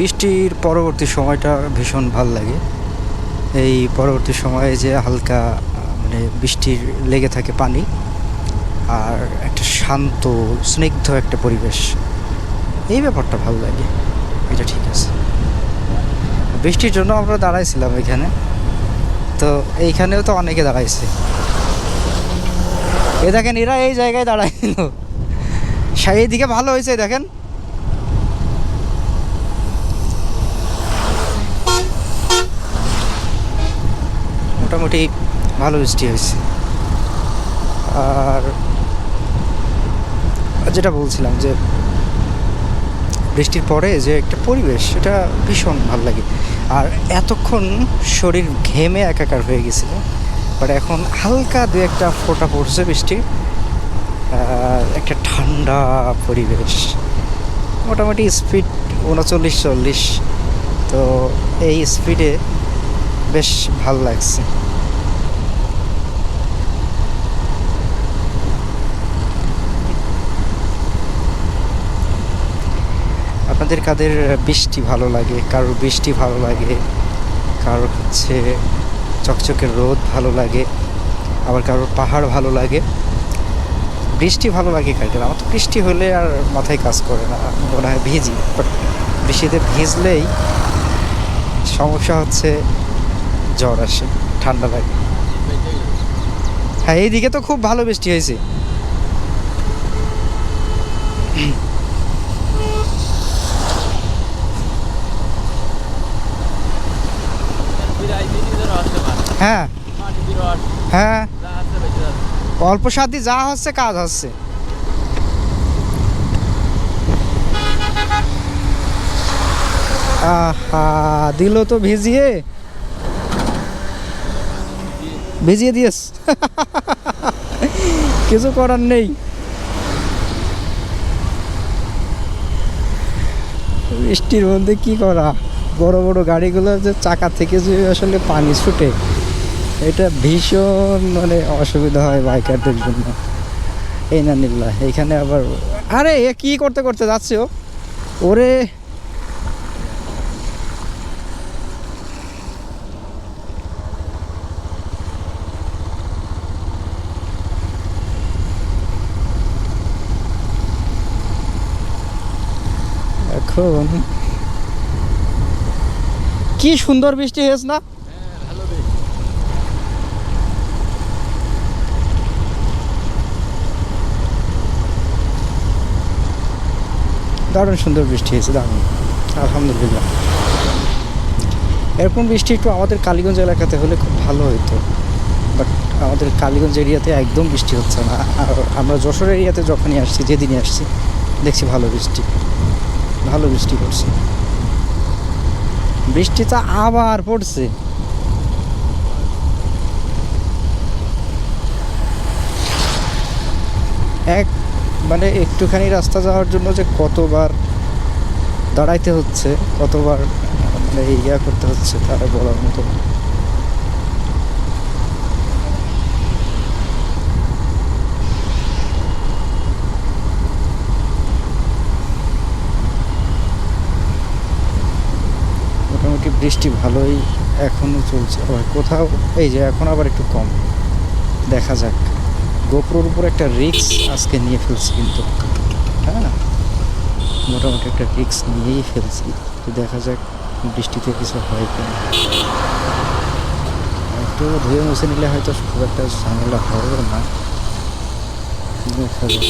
বৃষ্টির পরবর্তী সময়টা ভীষণ ভালো লাগে। এই পরবর্তী সময়ে যে হালকা মানে বৃষ্টির লেগে থাকে পানি আর একটা শান্ত, স্নিগ্ধ একটা পরিবেশ, এই ব্যাপারটা ভালো লাগে। এটা ঠিক আছে। বৃষ্টির জন্য আমরা দাঁড়াইছিলাম এখানে। তো এইখানেও তো অনেকে দাঁড়াইছে। এ দেখেন, এরা এই জায়গায় দাঁড়াইছিল সেই দিকে ভালো হয়েছে, দেখেন। মোটামুটি ভালো বৃষ্টি হয়েছে। আর যেটা বলছিলাম যে বৃষ্টির পরে যে একটা পরিবেশ, সেটা ভীষণ ভালো লাগে। আর এতক্ষণ শরীর ঘেমে একাকার হয়ে গেছিল বাট এখন হালকা দু একটা ফোঁটা পড়ছে বৃষ্টির একটা ঠান্ডা পরিবেশ। মোটামুটি স্পিড উনচল্লিশ চল্লিশ। তো এই স্পিডে বেশ ভালো লাগছে। আপনাদের কাদের বৃষ্টি ভালো লাগে, কারোর বৃষ্টি ভালো লাগে, কারোর হচ্ছে চকচকে রোদ ভালো লাগে, আবার কারোর পাহাড় ভালো লাগে। বৃষ্টি ভালো লাগে কার আমার তো বৃষ্টি হলে আর মাথায় কাজ করে না, মনে হয় ভিজি। বাট বৃষ্টিতে ভিজলেই সমস্যা হচ্ছে জ্বর আসে, ঠান্ডা লাগে। হ্যাঁ এইদিকে তো খুব ভালো বৃষ্টি হয়েছে। হ্যাঁ। হ্যাঁ। অল্প সাথে যা হচ্ছে কাজ হচ্ছে। আহা দিল তো ভিজিয়ে। ভিজিয়ে দিয়েস কিছু করার নেই। বৃষ্টির মধ্যে কি করা? বড় বড় গাড়িগুলো যে চাকা থেকে যে আসলে পানি ছুটে, এটা ভীষণ মানে অসুবিধা হয় বাইকারদের জন্য। এই না নিল্লা, এখানে আবার আরে, এ কি করতে করতে যাচ্ছে ও? ওরে! এখন কি সুন্দর বৃষ্টি হয়েছে না? দারুণ সুন্দর বৃষ্টি হয়েছে, দারুণ। আলহামদুলিল্লাহ। এরকম বৃষ্টি একটু আমাদের কালীগঞ্জ এলাকাতে হলে খুব ভালো হতো বাট আমাদের কালীগঞ্জ এরিয়াতে একদম বৃষ্টি হচ্ছে না। আর আমরা যশোর এরিয়াতে যখনই আসছি, যেদিনই আসছি, দেখছি ভালো বৃষ্টি। ভালো বৃষ্টি পড়ছে। বৃষ্টিটা আবার পড়ছে। এক মানে একটুখানি রাস্তা যাওয়ার জন্য যে কতবার দাঁড়াইতে হচ্ছে, কতবার মানে ইয়া করতে হচ্ছে, তারা বলার মতো না। মোটামুটি বৃষ্টি ভালোই এখনও চলছে। আবার কোথাও, এই যে এখন আবার একটু কম। দেখা যাক। গোপ্রোর উপর একটা রিক্স আজকে নিয়ে ফেলছি কিন্তু। হ্যাঁ মোটামুটি একটা রিক্স নিয়েই ফেলছি। তো দেখা যাক বৃষ্টিতে কিছু হয় কিনা। একটু ধুয়ে মুছে নিলে হয়তো খুব একটা ঝামেলা হবে না। দেখা যাক।